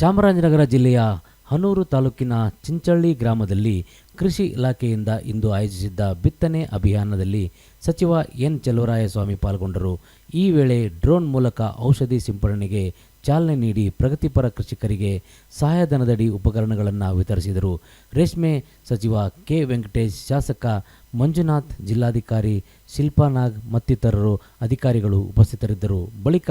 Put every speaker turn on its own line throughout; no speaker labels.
ಚಾಮರಾಜನಗರ ಜಿಲ್ಲೆಯ ಹನೂರು ತಾಲೂಕಿನ ಚಿಂಚಳ್ಳಿ ಗ್ರಾಮದಲ್ಲಿ ಕೃಷಿ ಇಲಾಖೆಯಿಂದ ಇಂದು ಆಯೋಜಿಸಿದ್ದ ಬಿತ್ತನೆ ಅಭಿಯಾನದಲ್ಲಿ ಸಚಿವ ಎನ್ ಚೆಲುವರಾಯಸ್ವಾಮಿ ಪಾಲ್ಗೊಂಡರು. ಈ ವೇಳೆ ಡ್ರೋನ್ ಮೂಲಕ ಔಷಧಿ ಸಿಂಪಡಣೆಗೆ ಚಾಲನೆ ನೀಡಿ ಪ್ರಗತಿಪರ ಕೃಷಿಕರಿಗೆ ಸಹಾಯಧನದಡಿ ಉಪಕರಣಗಳನ್ನು ವಿತರಿಸಿದರು. ರೇಷ್ಮೆ ಸಚಿವ ಕೆ ವೆಂಕಟೇಶ್, ಶಾಸಕ ಮಂಜುನಾಥ್, ಜಿಲ್ಲಾಧಿಕಾರಿ ಶಿಲ್ಪಾನಾಗ್ ಮತ್ತಿತರರು ಅಧಿಕಾರಿಗಳು ಉಪಸ್ಥಿತರಿದ್ದರು. ಬಳಿಕ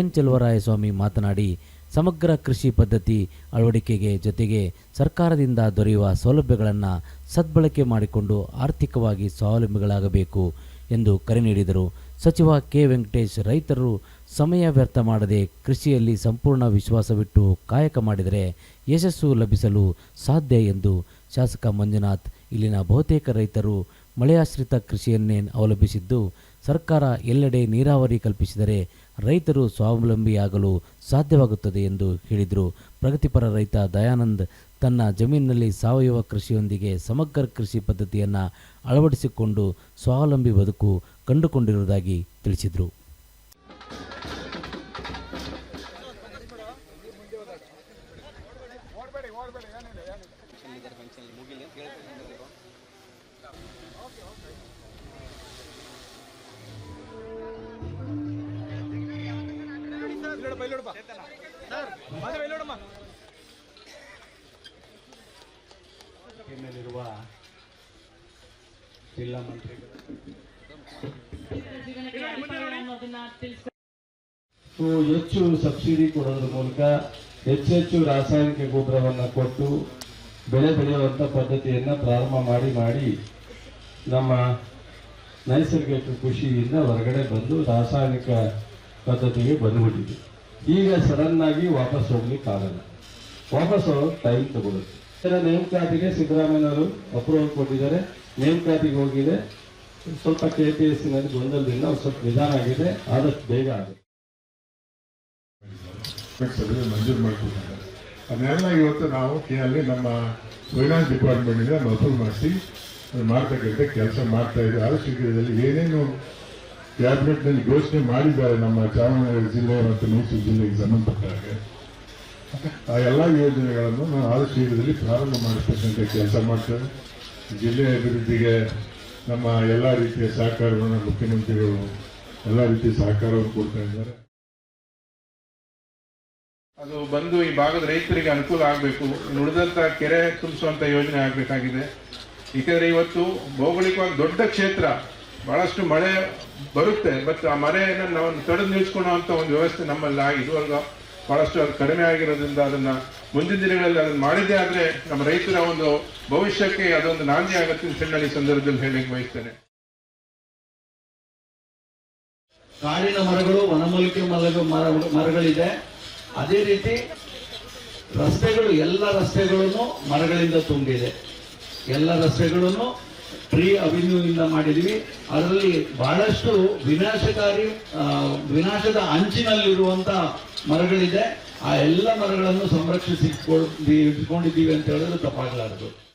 ಎನ್ ಚೆಲುವರಾಯಸ್ವಾಮಿ ಮಾತನಾಡಿ ಸಮಗ್ರ ಕೃಷಿ ಪದ್ಧತಿ ಅಳವಡಿಕೆಗೆ ಜೊತೆಗೆ ಸರ್ಕಾರದಿಂದ ದೊರೆಯುವ ಸೌಲಭ್ಯಗಳನ್ನು ಸದ್ಬಳಕೆ ಮಾಡಿಕೊಂಡು ಆರ್ಥಿಕವಾಗಿ ಸ್ವಾವಲಂಬಿಗಳಾಗಬೇಕು ಎಂದು ಕರೆ ನೀಡಿದರು. ಸಚಿವ ಕೆ. ವೆಂಕಟೇಶ್ ರೈತರು ಸಮಯ ವ್ಯರ್ಥ ಮಾಡದೆ ಕೃಷಿಯಲ್ಲಿ ಸಂಪೂರ್ಣ ವಿಶ್ವಾಸವಿಟ್ಟು ಕಾಯಕ ಮಾಡಿದರೆ ಯಶಸ್ಸು ಲಭಿಸಲು ಸಾಧ್ಯ ಎಂದು ಶಾಸಕ ಮಂಜುನಾಥ್, ಇಲ್ಲಿನ ಬಹುತೇಕ ರೈತರು ಮಳೆಯಾಶ್ರಿತ ಕೃಷಿಯನ್ನೇ ಅವಲಂಬಿಸಿದ್ದು, ಸರ್ಕಾರ ಎಲ್ಲೆಡೆ ನೀರಾವರಿ ಕಲ್ಪಿಸಿದರೆ ರೈತರು ಸ್ವಾವಲಂಬಿಯಾಗಲು ಸಾಧ್ಯವಾಗುತ್ತದೆ ಎಂದು ಹೇಳಿದರು. ಪ್ರಗತಿಪರ ರೈತ ದಯಾನಂದ್ ತನ್ನ ಜಮೀನಿನಲ್ಲಿ ಸಾವಯವ ಕೃಷಿಯೊಂದಿಗೆ ಸಮಗ್ರ ಕೃಷಿ ಪದ್ಧತಿಯನ್ನು ಅಳವಡಿಸಿಕೊಂಡು ಸ್ವಾವಲಂಬಿ ಬದುಕು ಕಂಡುಕೊಂಡಿರುವುದಾಗಿ ತಿಳಿಸಿದರು.
ಮೇಲಿರುವ ಜಿಲ್ಲಾ ಹೆಚ್ಚು ಸಬ್ಸಿಡಿ ಕೊಡೋದ್ರ ಮೂಲಕ ಹೆಚ್ಚೆಚ್ಚು ರಾಸಾಯನಿಕ ಗೊಬ್ಬರವನ್ನು ಕೊಟ್ಟು ಬೆಳೆ ಬೆಳೆಯುವಂಥ ಪದ್ಧತಿಯನ್ನು ಪ್ರಾರಂಭ ಮಾಡಿ ಮಾಡಿ ನಮ್ಮ ನೈಸರ್ಗಿಕ ಕೃಷಿಯಿಂದ ಹೊರಗಡೆ ಬಂದು ರಾಸಾಯನಿಕ ಪದ್ಧತಿಗೆ ಬಂದುಬಿಟ್ಟಿದೆ. ಈಗ ಸಡನ್ನಾಗಿ ವಾಪಸ್ ಹೋಗ್ಲಿಕ್ಕೆ ಆಗಲ್ಲ. ವಾಪಸ್ ಟೈಮ್ ತಗೊಳ್ಳುತ್ತೆ ಇದರ ನೇಮಕಾತಿಗೆ ಸಿದ್ದರಾಮಯ್ಯನವರು ಅಪ್ರೂವಲ್ ಕೊಟ್ಟಿದ್ದಾರೆ. ನೇಮಕಾತಿಗೆ ಹೋಗಿದೆ. ಸ್ವಲ್ಪ ಕೆ ಪಿ ಎಸ್ ಸಿನಲ್ಲಿ ಗೊಂದಲದಿಂದ ಸ್ವಲ್ಪ ನಿಧಾನ ಆಗಿದೆ. ಆದಷ್ಟು ಬೇಗ ಆಗುತ್ತೆ.
ಮಂಜೂರು ಮಾಡಿಕೊಟ್ಟಿದ್ದಾರೆ ಅದನ್ನೆಲ್ಲ ಇವತ್ತು ನಾವು ಅಲ್ಲಿ ನಮ್ಮ ಫೈನಾನ್ಸ್ ಡಿಪಾರ್ಟ್ಮೆಂಟಿಂದ ಮಸೂಲ್ ಮಾಡಿಸಿ ಮಾಡ್ತಕ್ಕಂಥ ಕೆಲಸ ಮಾಡ್ತಾ ಇದ್ದೀವಿ ಆದಷ್ಟು ಶೀಘ್ರದಲ್ಲಿ ಏನೇನು ಕ್ಯಾಬಿನೆಟ್ನಲ್ಲಿ ಘೋಷಣೆ ಮಾಡಿದ್ದಾರೆ ನಮ್ಮ ಚಾಮರಾಜನಗರ ಜಿಲ್ಲೆ ಮತ್ತು ಮೈಸೂರು ಜಿಲ್ಲೆಗೆ ಸಂಬಂಧಪಟ್ಟ ಹಾಗೆ ಆ ಎಲ್ಲ ಯೋಜನೆಗಳನ್ನು ನಾವು ಆದಷ್ಟು ಶೀಘ್ರದಲ್ಲಿ ಪ್ರಾರಂಭ ಮಾಡಿಸ್ತಕ್ಕಂಥ ಕೆಲಸ ಮಾಡ್ತೇವೆ. ಜಿಲ್ಲೆ ಅಭಿವೃದ್ಧಿಗೆ ನಮ್ಮ ಎಲ್ಲ ರೀತಿಯ ಸಹಕಾರವನ್ನು ಮುಖ್ಯಮಂತ್ರಿಗಳು ಎಲ್ಲ ರೀತಿಯ ಸಹಕಾರವನ್ನು ಕೊಡ್ತಾ ಇದ್ದಾರೆ.
ಅದು ಬಂದು ಈ ಭಾಗದ ರೈತರಿಗೆ ಅನುಕೂಲ ಆಗಬೇಕು. ಉಳಿದಂತ ಕೆರೆ ತುಂಬಿಸುವಂತ ಯೋಜನೆ ಆಗಬೇಕಾಗಿದೆ. ಏಕೆಂದ್ರೆ ಇವತ್ತು ಭೌಗೋಳಿಕವಾಗಿ ದೊಡ್ಡ ಕ್ಷೇತ್ರ. ಬಹಳಷ್ಟು ಮಳೆ ಬರುತ್ತೆ ಬಟ್ ಆ ಮರೆಯನ್ನು ನಾವು ತಡೆದು ಅಂತ ಒಂದು ವ್ಯವಸ್ಥೆ ನಮ್ಮಲ್ಲಿ ಇದುವರೆಗೂ ಬಹಳಷ್ಟು ಅದು ಕಡಿಮೆ ಆಗಿರೋದ್ರಿಂದ ಅದನ್ನ ಮುಂದಿನ ದಿನಗಳಲ್ಲಿ ಅದನ್ನ ಮಾಡಿದ್ದೇ ಆದ್ರೆ ನಮ್ಮ ರೈತರ ಒಂದು ಭವಿಷ್ಯಕ್ಕೆ ಅದೊಂದು ನಾಂದಿ ಆಗುತ್ತೆ ಅಂತ ಈ ಸಂದರ್ಭದಲ್ಲಿ ಹೇಳಲಿಕ್ಕೆ ಬಯಸ್ತೇನೆ.
ಕಾಡಿನ ಮರಗಳು, ವನಮೂಲಿಕೆ ಮರಗಳು ಮರ ಮರಗಳಿದೆ. ಅದೇ ರೀತಿ ರಸ್ತೆಗಳು ಎಲ್ಲ ರಸ್ತೆಗಳನ್ನು ಮರಗಳಿಂದ ತುಂಬಿದೆ. ಎಲ್ಲ ರಸ್ತೆಗಳನ್ನು ಟ್ರೀ ಅವಿನ್ಯೂನಿಂದ ಮಾಡಿದ್ವಿ. ಅದರಲ್ಲಿ ಬಹಳಷ್ಟು ವಿನಾಶಕಾರಿ ವಿನಾಶದ ಅಂಚಿನಲ್ಲಿರುವಂತ ಮರಗಳಿದೆ. ಆ ಎಲ್ಲ ಮರಗಳನ್ನು ಸಂರಕ್ಷಿಸಿಕೊಂಡಿದ್ದೀವಿ ಅಂತ ಹೇಳಿದ್ರೆ ತಪ್ಪಾಗಲಾರದು.